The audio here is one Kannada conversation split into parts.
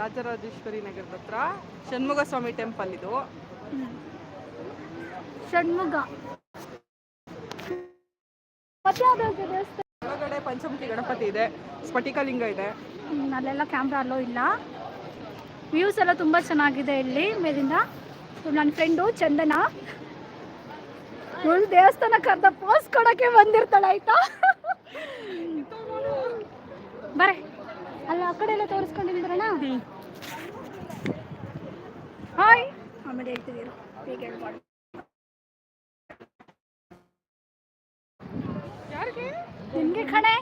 ರಾಜರಾಜೇಶ್ವರಿ ನಗರದ ಹತ್ರ ಷಣ್ಮುಗ ಸ್ವಾಮಿ ಟೆಂಪಲ್ ಇದು. ಷಣ್ಮುಗ. ಮತ್ತೆ ಯಾವ್ದಾದ್ರು ದೇವಸ್ಥಾನ. ಒಳಗಡೆ ಪಂಚಮುಖಿ ಗಣಪತಿ ಇದೆ ಸ್ಫಟಿಕಲಿಂಗ ಇದೆ. ಹ್ಮ್, ಅಲ್ಲೆಲ್ಲ ಕ್ಯಾಮ್ರಾ ಅಲ್ಲೋ ಇಲ್ಲ. ವ್ಯೂಸ್ ಎಲ್ಲ ತುಂಬ ಚೆನ್ನಾಗಿದೆ ಇಲ್ಲಿ ಮೇಲಿಂದ. ನನ್ನ ಫ್ರೆಂಡು ಚಂದನ ಇವಳು ದೇವಸ್ಥಾನ ಕರ್ದ ಪೋಸ್ ಕೊಡಕ್ಕೆ ಬಂದಿರ್ತಾಳೆ ಆಯ್ತಾ? ಬರೇ. ಅಲ್ಲ ಆ ಕಡೆ ಎಲ್ಲ ತೋರಿಸ್ಕೊಂಡಿದ್ರಣ ಹಾಯ್. ಆಮೇಲೆ ಹೇಳ್ತಿದ್ದೀರು ಹೀಗೆ ಹೇಳ್ಬಾರ್ದು. ಯಾರಿಗೆ? ನಿಮಗೆ ಕಣೆ.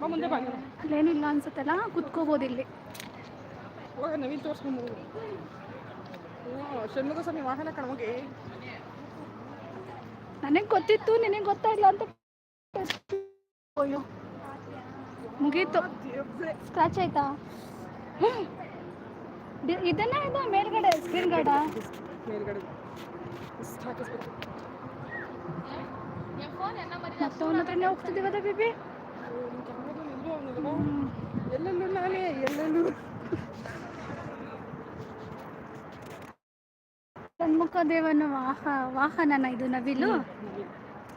ಬಾ ಮುಂದೆ ಬಾ ಅಲ್ಲೇನಿಲ್ಲ ಅನ್ಸುತ್ತಲ್ಲ ಕುತ್ಕೋಬೋದು ಇಲ್ಲಿ. ಹೋಗ ನವೀನ್ ತೋರಿಸ್ಕೊಂಡು ಷಣ್ಮುಗ ಸ್ವಾಮಿ ವಾಹನ ಕಣಮಗೆ ನನಗೆ ಗೊತ್ತಿತ್ತು ನಿನಗೆ ಗೊತ್ತಾಗಿಲ್ಲ ಅಂತ ಮುಗೀತು. ಸ್ಕ್ರಾಚ್ ಆಯ್ತಾ? ಇದನ್ನ ಇದನ್ನೇ ಮೇಲ್ಗಡೆ ಸ್ಕ್ರೀನ್ ಗಾರ್ಡ ಮತ್ತೆ ಅವನ ಹತ್ರನೇ ಹೋಗ್ತಿದ್ದೀವದ ಬಿಬಿ? ಎಲ್ಲೆಲ್ಲೂ ನಾನೇ ಎಲ್ಲೆಲ್ಲೂ. ಸನ್ಮುಖ ದೇವನ ವಾಹ ವಾಹನನ ಇದು ನವಿಲು.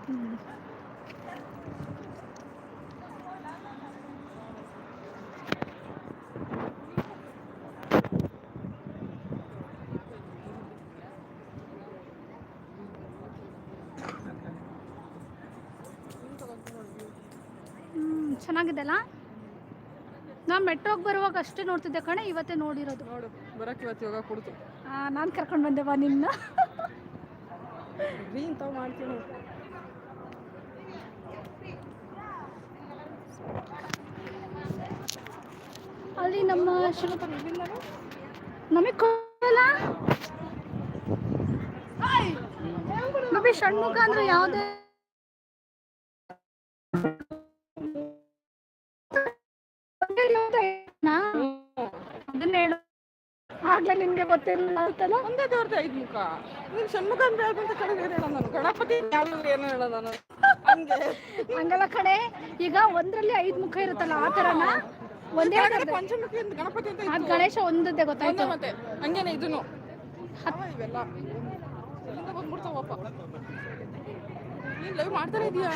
ಹ್ಮ್. ಚೆನ್ನಾಗಿದೆ ಅಲ್ಲ ನಾ ಮೆಟ್ರೋಗೆ ಬರುವಾಗ ಅಷ್ಟೇ ನೋಡ್ತಿದ್ದೆ ಕಣೆ ಇವತ್ತೇ ನೋಡಿರೋದು. ನೋಡು ಬರಕ್ಕೆ ಇವತ್ತು ಯೋಗ ಕೊಡ್ತು. ನಾನು ಕರ್ಕೊಂಡು ಬಂದೆ ಬಾ ನಿನ್ನ. ಗ್ರೀನ್ ತಾವು ಮಾಡ್ತೀನಿ ಅಲ್ಲಿ ನಮ್ಮ ನಮಗೆ ಕೊಡಲ್ಲ? ನಮಗೆ ಷಣ್ಮುಖ ಅಂದ್ರೆ ಯಾವುದೇ ಅದನ್ನ ಹೇಳು. ಆಗ್ಲೇ ನಿನ್ಗೆ ಗೊತ್ತಿರಲಿಲ್ಲ ಅಂತಲ್ಲ? ಒಂದೇ ದೇವ್ರದ ಐದು ಮುಖ. ನೀನ್ ಷಣ್ಮುಖ ಅಂತ ಹೇಳ್ಕೊಂತ ಕಡೆ ನಾನು. ಗಣಪತಿ ಯಾವ ಏನು ಹೇಳೋದು ನಾನು? ಹಂಗೆ. ಹಂಗಲ್ಲ ಕಡೆ ಈಗ ಒಂದ್ರಲ್ಲಿ ಐದು ಮುಖ ಇರುತ್ತಲ್ಲ ಆ ತರನ? ಒಂದೇ ಪಂಚಮುಖಿ ಅಂತ ಗಣಪತಿ ಅಂತ ಅದ್ ಗಣೇಶ ಒಂದದ್ದೇ ಗೊತ್ತಾಯ್ತು. ಮತ್ತೆ. ಹಂಗೇನೆ ಇದನ್ನು ಇವೆಲ್ಲ. ಎಲ್ಲಿಂದ ಬಂದ್ಬಿಡ್ತಾವಪ್ಪ ನೀನ್ ಲೈವ್ ಮಾಡ್ತಾನೆ ಇದೀಯಾ?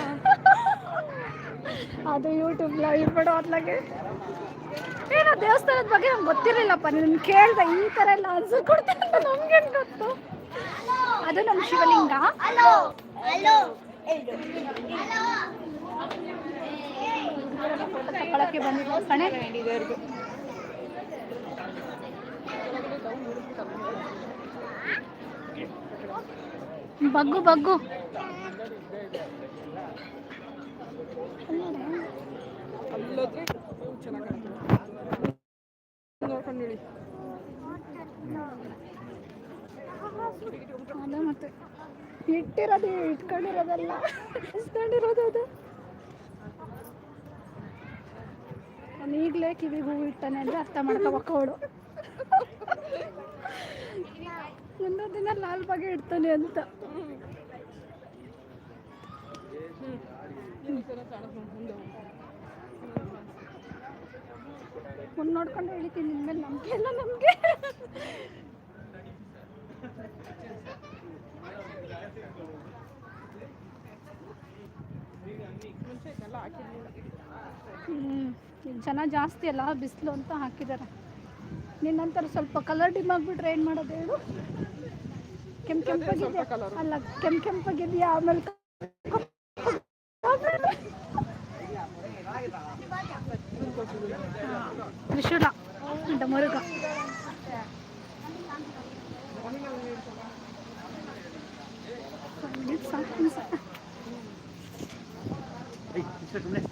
ಅದು ಯೂಟ್ಯೂಬ್ ಲೈವ್ ಬಿಡೋ ಅದ್ಲಾಗೆ. ಏನೋ ದೇವಸ್ಥಾನದ ಬಗ್ಗೆ ನಮ್ಗೆ ಗೊತ್ತಿರಲಿಲ್ಲಪ್ಪ ನಿನ್ನ ಕೇಳ್ದೆ ಈ ಥರ ಎಲ್ಲ ಆನ್ಸರ್ ಕೊಡ್ತೀನಿ ಅಂತ ನಮ್ಗೇನು ಗೊತ್ತು ಅದು ನಮ್ಮ ಶಿವಲಿಂಗ ಫೋಟೋ ತಗೊಳಕ್ಕೆ ಬಂದಿದ್ದೆ ಕಣೆ ಬಗ್ಗು ಬಗ್ಗು ಅಲ್ಲೋದ್ರೆ ಚೆನ್ನಾಗಿ ಅದ ಮತ್ತೆ ಇಟ್ಟಿರೋದು, ಇಟ್ಕೊಂಡಿರೋದಲ್ಲ. ಇಸ್ಕೊಂಡಿರೋದು ಅದು. ನಾನು ಈಗಲೇ ಕಿವಿಗೆ ಹೂವು ಇಟ್ಟಾನೆ ಅಂದರೆ ಅರ್ಥ ಮಾಡ್ಕೋಬೇಕು ಅವಳು. ದಿನ ಲಾಲ್ ಬಗೆ ಇಡ್ತಾನೆ ಅಂತ. ಮುಂದೆ ನೋಡ್ಕೊಂಡು ಹೇಳ್ತೀನಿ ನಿನ್ಮೇಲೆ ನಂಬಿಕೆ ಇಲ್ಲ ನಮಗೆ ಜನ ಜಾಸ್ತಿ ಅಲ್ಲ, ಬಿಸಿಲು ಅಂತ ಹಾಕಿದ್ದಾರೆ. ನಿನ್ನಂತರ ಸ್ವಲ್ಪ ಕಲರ್ ಡಿಮ್ ಆಗಿಬಿಟ್ರೆ ಏನು ಮಾಡೋದು ಹೇಳು? ಕೆಂಪು ಕೆಂಪಾಗಿದೆ. ಅಲ್ಲ, ಕೆಂಪು ಕೆಂಪಾಗಿದೆಯಾ? ಆಮೇಲೆ ತ್ರಿಶೂಲ ಅಂತ はい、一着目。